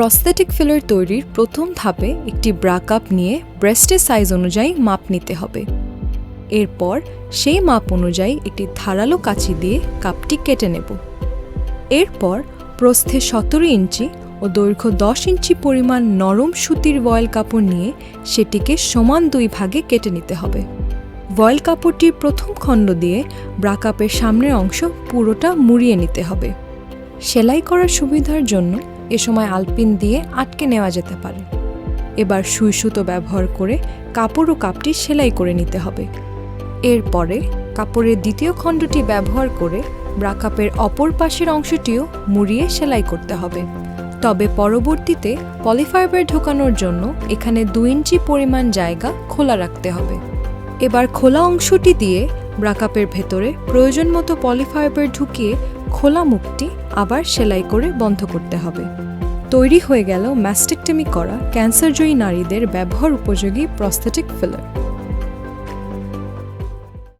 Prosthetic filler তৈরির প্রথম ধাপে একটি ব্রা কাপ নিয়ে ব্রেস্টের সাইজ অনুযায়ী মাপ নিতে হবে। এরপর সেই মাপ অনুযায়ী একটি ধারালো কাঁচি দিয়ে কাপটি কেটে নেব। এরপর প্রস্থে সতেরো ইঞ্চি ও দৈর্ঘ্য দশ ইঞ্চি পরিমাণ নরম সুতির ভয়েল কাপড় নিয়ে সেটিকে সমান দুই ভাগে কেটে নিতে হবে। ভয়েল কাপড়টির প্রথম খণ্ড দিয়ে ব্রাকাপের সামনের অংশ পুরোটা মুড়িয়ে নিতে হবে। সেলাই করার সুবিধার জন্য এ সময় আলপিন দিয়ে আটকে নেওয়া যেতে পারে। এবার সুই সুতো ব্যবহার করে কাপড় ও কাপটি সেলাই করে নিতে হবে। এরপরে কাপড়ের দ্বিতীয় খণ্ডটি ব্যবহার করে ব্রাকাপের অপর পাশের অংশটিও মুড়িয়ে সেলাই করতে হবে। তবে পরবর্তীতে পলিফাইবার ঢোকানোর জন্য এখানে দু ইঞ্চি পরিমাণ জায়গা খোলা রাখতে হবে। এবার খোলা অংশটি দিয়ে ব্রাকাপের ভেতরে প্রয়োজন মতো পলিফাইবার ঢুকিয়ে খোলা মুখটি আবার সেলাই করে বন্ধ করতে হবে। তৈরি হয়ে গেল ম্যাস্টেকটেমি করা ক্যান্সারজয়ী নারীদের ব্যবহার উপযোগী প্রস্থেটিক ফিলার।